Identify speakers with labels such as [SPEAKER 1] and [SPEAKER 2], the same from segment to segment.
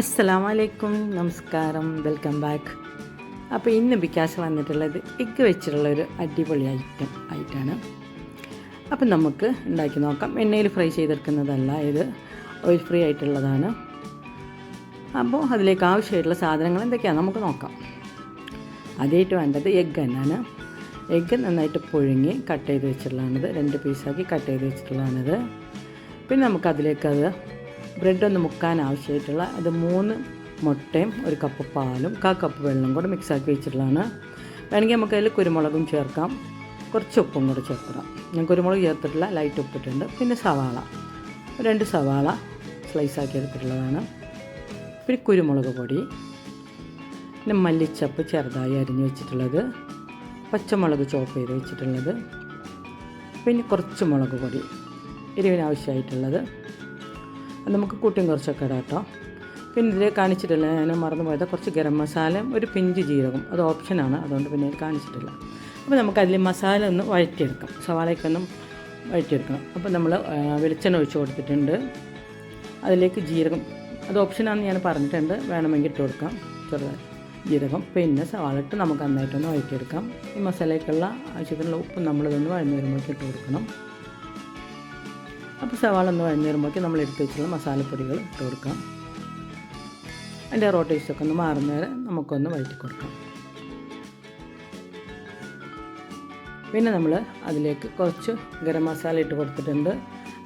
[SPEAKER 1] അസ്സലാമലൈക്കും. നമസ്കാരം. Welcome back. അപ്പോൾ ഇന്ന് ബിക്കാസ് വന്നിട്ടുള്ളത് എഗ്ഗ് വെച്ചിട്ടുള്ള ഒരു അടിപൊളി ഐറ്റം ആയിട്ടാണ്. അപ്പം നമുക്ക് ഉണ്ടാക്കി നോക്കാം. എണ്ണയിൽ ഫ്രൈ ചെയ്തെടുക്കുന്നതല്ല ഇത് ഓയിൽ ഫ്രീ ആയിട്ടുള്ളതാണ്. അപ്പോൾ അതിലേക്ക് ആവശ്യമായിട്ടുള്ള സാധനങ്ങൾ എന്തൊക്കെയാണ് നമുക്ക് നോക്കാം. ആദ്യമായിട്ട് വേണ്ടത് എഗ്ഗ് തന്നെയാണ്. എഗ്ഗ് നന്നായിട്ട് പുഴുങ്ങി കട്ട് ചെയ്ത് വെച്ചിട്ടുള്ളതാണിത്. രണ്ട് പീസാക്കി കട്ട് ചെയ്ത് വെച്ചിട്ടുള്ളതാണിത്. പിന്നെ നമുക്കതിലേക്ക് അത് ബ്രെഡ് ഒന്ന് മുക്കാൻ ആവശ്യമായിട്ടുള്ള അത് മൂന്ന് മുട്ടയും ഒരു കപ്പ് പാലും കാ കപ്പ് വെള്ളം കൂടെ മിക്സാക്കി വെച്ചിട്ടുള്ളതാണ്. വേണമെങ്കിൽ നമുക്ക് അതിൽ കുരുമുളകും ചേർക്കാം. കുറച്ച് ഉപ്പും കൂടെ ചേർക്കണം. ഞാൻ കുരുമുളക് ചേർത്തിട്ടില്ല ലൈറ്റ് ഉപ്പിട്ടുണ്ട്. പിന്നെ സവാള. രണ്ട് സവാള സ്ലൈസാക്കി എടുത്തിട്ടുള്ളതാണ്. പിന്നെ കുരുമുളക് പൊടി. പിന്നെ മല്ലിച്ചപ്പ് ചെറുതായി അരിഞ്ഞ് വെച്ചിട്ടുള്ളത്. പച്ചമുളക് ചോപ്പ് ചെയ്ത് വെച്ചിട്ടുള്ളത്. പിന്നെ കുറച്ച് മുളക് പൊടി എരിവിന് ആവശ്യമായിട്ടുള്ളത് അത് നമുക്ക് കൂട്ടിയും കുറച്ചൊക്കെ ഇടാം കേട്ടോ. പിന്നെ ഇതിൽ കാണിച്ചിട്ടില്ല ഞാൻ മറന്നുപോയത് കുറച്ച് ഗരം മസാലയും ഒരു പിഞ്ച് ജീരകം. അത് ഓപ്ഷനാണ് അതുകൊണ്ട് പിന്നെ കാണിച്ചിട്ടില്ല. അപ്പോൾ നമുക്ക് അതിൽ മസാല ഒന്ന് വഴറ്റിയെടുക്കാം. സവാളയ്ക്കൊന്നും വഴറ്റിയെടുക്കണം. അപ്പോൾ നമ്മൾ വെളിച്ചെണ്ണ ഒഴിച്ച് കൊടുത്തിട്ടുണ്ട്. അതിലേക്ക് ജീരകം. അത് ഓപ്ഷനാണെന്ന് ഞാൻ പറഞ്ഞിട്ടുണ്ട്. വേണമെങ്കിൽ ഇട്ട് കൊടുക്കാം. ചെറുതായി. ജീരകം പിന്നെ സവാള ഇട്ട് നമുക്ക് നന്നായിട്ടൊന്ന് വഴറ്റിയെടുക്കാം. ഈ മസാലയ്ക്കുള്ള ആവശ്യത്തിനുള്ള ഉപ്പ് നമ്മളിതൊന്ന് വഴന്നു വരുമ്പോഴേക്ക് ഇട്ട് കൊടുക്കണം. അപ്പോൾ സവാള ഒന്ന് വഴഞ്ഞ് വരുമ്പോഴേക്ക് നമ്മൾ എടുത്ത് വെച്ചുള്ള മസാലപ്പൊടികൾ ഇട്ട് കൊടുക്കാം. അതിന്റെ റോട്ടേഴ്സൊക്കെ ഒന്ന് മാറുന്ന വരെ നമുക്കൊന്ന് വഴറ്റി കൊടുക്കാം. പിന്നെ നമ്മൾ അതിലേക്ക് കുറച്ച് ഗരം മസാല ഇട്ട് കൊടുത്തിട്ടുണ്ട്.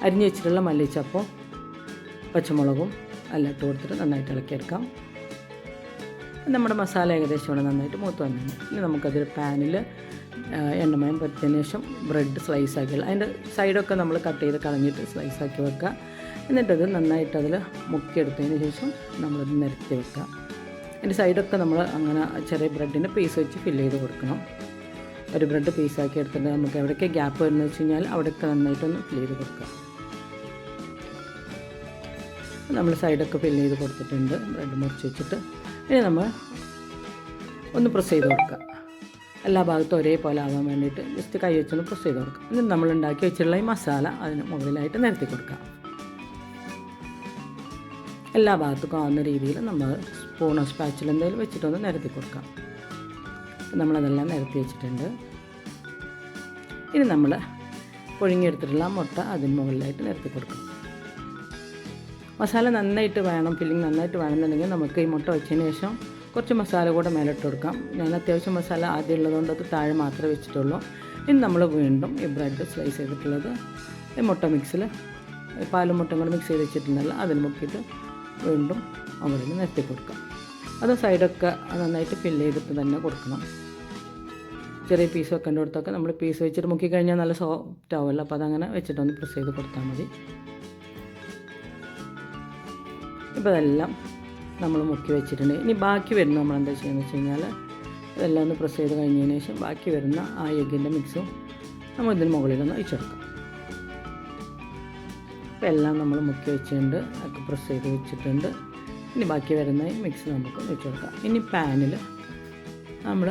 [SPEAKER 1] അരിഞ്ഞ് വെച്ചിട്ടുള്ള മല്ലിച്ചപ്പും പച്ചമുളകും എല്ലാം ഇട്ട് കൊടുത്തിട്ട് നന്നായിട്ട് ഇളക്കിയെടുക്കാം. നമ്മുടെ മസാല ഏകദേശം ഇവിടെ നന്നായിട്ട് മൂത്ത് വന്നിട്ടുണ്ട്. ഇനി നമുക്കതൊരു പാനിൽ എണ്ണമയം പറ്റിയതിന് ശേഷം ബ്രെഡ് സ്ലൈസ് ആക്കി അതിന്റെ സൈഡൊക്കെ നമ്മൾ കട്ട് ചെയ്ത് കളഞ്ഞിട്ട് സ്ലൈസ് ആക്കി വെക്കുക. എന്നിട്ടത് നന്നായിട്ട് അതിൽ മുക്കിയെടുത്തതിന് ശേഷം നമ്മളത് നിരത്തി വെക്കുക. അതിന്റെ സൈഡൊക്കെ നമ്മൾ അങ്ങനെ ചെറിയ ബ്രെഡിന്റെ പീസ് വെച്ച് ഫില്ല് ചെയ്ത് കൊടുക്കണം. ഒരു ബ്രെഡ് പീസാക്കി എടുത്തിട്ട് നമുക്ക് എവിടെയൊക്കെ ഗ്യാപ്പ് വരുന്നത് വെച്ച് കഴിഞ്ഞാൽ അവിടെയൊക്കെ നന്നായിട്ടൊന്ന് ഫില്ല് ചെയ്ത് കൊടുക്കുക. നമ്മൾ സൈഡൊക്കെ ഫില്ല് ചെയ്ത് കൊടുത്തിട്ടുണ്ട്. ബ്രെഡ് മുറിച്ച് വെച്ചിട്ട്. ഇനി നമ്മൾ ഒന്ന് പ്രസ് ചെയ്ത് കൊടുക്കുക. എല്ലാ ഭാഗത്തും ഒരേപോലെ ആവാൻ വേണ്ടിയിട്ട് ജസ്റ്റ് കൈ വെച്ചൊന്ന് പ്രസ് ചെയ്ത് കൊടുക്കുക എന്നിട്ട് നമ്മൾ ഉണ്ടാക്കി വെച്ചിട്ടുള്ള ഈ മസാല അതിന് മുകളിലായിട്ട് നിരത്തി കൊടുക്കുക എല്ലാ ഭാഗത്തും ആവുന്ന രീതിയിൽ നമ്മൾ സ്പൂണോ സ്പാച്ചിൽ എന്തെങ്കിലും വെച്ചിട്ടൊന്ന് നിരത്തി കൊടുക്കാം. നമ്മളതെല്ലാം നിരത്തി വെച്ചിട്ടുണ്ട്. ഇനി നമ്മൾ പുഴുങ്ങിയെടുത്തിട്ടുള്ള മുട്ട അതിന് മുകളിലായിട്ട് നിരത്തി കൊടുക്കാം. മസാല നന്നായിട്ട് വേണം ഫില്ലിങ് നന്നായിട്ട് വേണമെന്നുണ്ടെങ്കിൽ നമുക്ക് ഈ മുട്ട വെച്ചതിന് ശേഷം കുറച്ച് മസാല കൂടെ മേലിട്ട് കൊടുക്കാം. ഞാൻ അത്യാവശ്യം മസാല ആദ്യം ഉള്ളതുകൊണ്ട് അത് താഴെ മാത്രമേ വെച്ചിട്ടുള്ളൂ. ഇനി നമ്മൾ വീണ്ടും ഈ ബ്രെഡ് സ്ലൈസ് ചെയ്തിട്ടുള്ളത് ഈ മുട്ട മിക്സിൽ പാലും മുട്ടയും കൂടെ മിക്സ് ചെയ്ത് വെച്ചിട്ടുണ്ടല്ലോ അതിന് മുക്കിയിട്ട് വീണ്ടും അവിടെ നിരത്തി കൊടുക്കാം. അത് സൈഡൊക്കെ നന്നായിട്ട് ഫില്ല് ചെയ്തിട്ട് തന്നെ കൊടുക്കണം. ചെറിയ പീസ് വെക്കേണ്ട അടുത്തൊക്കെ നമ്മൾ പീസ് വെച്ചിട്ട് മുക്കി കഴിഞ്ഞാൽ നല്ല സോഫ്റ്റ് ആവുമല്ലോ അപ്പോൾ അതങ്ങനെ വെച്ചിട്ടൊന്ന് പ്രസ് ചെയ്ത് കൊടുത്താൽ മതി. ഇപ്പോൾ ഇതെല്ലാം നമ്മൾ മുക്കി വെച്ചിട്ടുണ്ട്. ഇനി ബാക്കി വരുന്ന നമ്മൾ എന്താ ചെയ്യുന്നത് വെച്ച് കഴിഞ്ഞാൽ ഇതെല്ലാം ഒന്ന് പ്രസ് ചെയ്ത് കഴിഞ്ഞതിന് ശേഷം ബാക്കി വരുന്ന ആ എഗ്ഗിന്റെ മിക്സും നമ്മൾ ഇതിന് മുകളിലൊന്ന് ഒഴിച്ചെടുക്കാം. അപ്പോൾ എല്ലാം നമ്മൾ മുക്കി വെച്ചിട്ടുണ്ട്. ഒക്കെ പ്രസ് ചെയ്ത് വെച്ചിട്ടുണ്ട്. ഇനി ബാക്കി വരുന്ന മിക്സ് നമുക്ക് വെച്ച് കൊടുക്കാം ഇനി പാനിൽ നമ്മൾ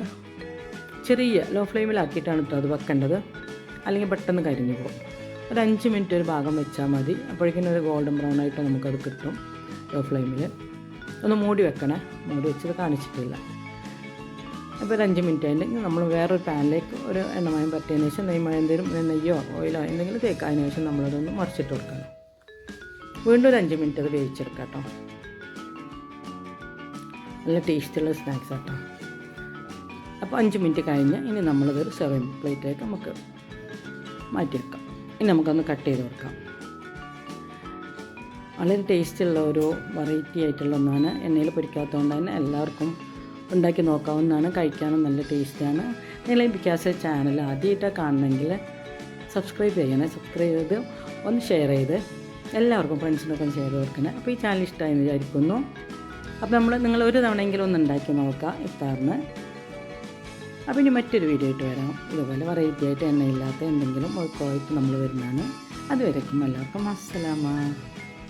[SPEAKER 1] ചെറിയ ലോ ഫ്ലെയിമിലാക്കിയിട്ടാണ് കേട്ടോ അത് വെക്കേണ്ടത്. അല്ലെങ്കിൽ പെട്ടെന്ന് കരിഞ്ഞു പോകും. ഒരു അഞ്ച് മിനിറ്റ് ഒരു ഭാഗം വെച്ചാൽ മതി. അപ്പോഴേക്കും ഒരു ഗോൾഡൻ ബ്രൗൺ ആയിട്ട് നമുക്കത് കിട്ടും ലോ ഫ്ലെയിമിൽ ഒന്ന് മൂടി വെക്കണേ. മൂടി വെച്ചത് കാണിച്ചിട്ടില്ല. അപ്പോൾ ഒരു അഞ്ച് മിനിറ്റ് ആയിട്ടുണ്ടെങ്കിൽ നമ്മൾ വേറൊരു പാനിലേക്ക് ഒരു എണ്ണമയം പറ്റിയതിന് ശേഷം നെയ്മയം എന്തെങ്കിലും നെയ്യോ ഓയിലോ എന്തെങ്കിലും തേക്കാതിന് ശേഷം നമ്മളതൊന്ന് മറിച്ചിട്ട് കൊടുക്കണം. വീണ്ടും ഒരു അഞ്ച് മിനിറ്റ് അത് വേവിച്ചെടുക്കാം കേട്ടോ. നല്ല ടേസ്റ്റുള്ള സ്നാക്സ് ആട്ടോ. അപ്പോൾ അഞ്ച് മിനിറ്റ് കഴിഞ്ഞ് ഇനി നമ്മളതൊരു സെർവിങ് പ്ലേറ്റിലേക്ക് നമുക്ക് മാറ്റിവെക്കാം ഇനി നമുക്കൊന്ന് കട്ട് ചെയ്ത് കൊടുക്കാം. വളരെ ടേസ്റ്റുള്ള ഒരു വെറൈറ്റി ആയിട്ടുള്ള ഒന്നാണ്. എണ്ണയിൽ പൊരിക്കാത്തതുകൊണ്ട് തന്നെ എല്ലാവർക്കും ഉണ്ടാക്കി നോക്കാവുന്നതാണ്. കഴിക്കാനും നല്ല ടേസ്റ്റാണ് നിങ്ങൾ ബിക്കാസ് ചാനൽ ആദ്യമായിട്ടാണ് കാണണമെങ്കിൽ സബ്സ്ക്രൈബ് ചെയ്യണേ. സബ്സ്ക്രൈബ് ചെയ്ത് ഒന്ന് ഷെയർ ചെയ്ത് എല്ലാവർക്കും ഫ്രണ്ട്സിനൊക്കെ ഷെയർ കൊടുക്കണേ. അപ്പോൾ ഈ ചാനൽ ഇഷ്ടമായി വിചാരിക്കുന്നു. അപ്പോൾ നമ്മൾ നിങ്ങൾ ഒരു തവണയെങ്കിലും ഒന്ന് ഉണ്ടാക്കി നോക്കുക ഇഫ്താറിന്. അപ്പോൾ ഇനി മറ്റൊരു വീഡിയോ ആയിട്ട് വരാം. ഇതുപോലെ വെറൈറ്റി ആയിട്ട് എണ്ണയില്ലാത്ത എന്തെങ്കിലും ഒഴുക്കമായിട്ട് നമ്മൾ വരുന്നതാണ്. അതുവരേക്കും എല്ലാവർക്കും അസ്സലാമ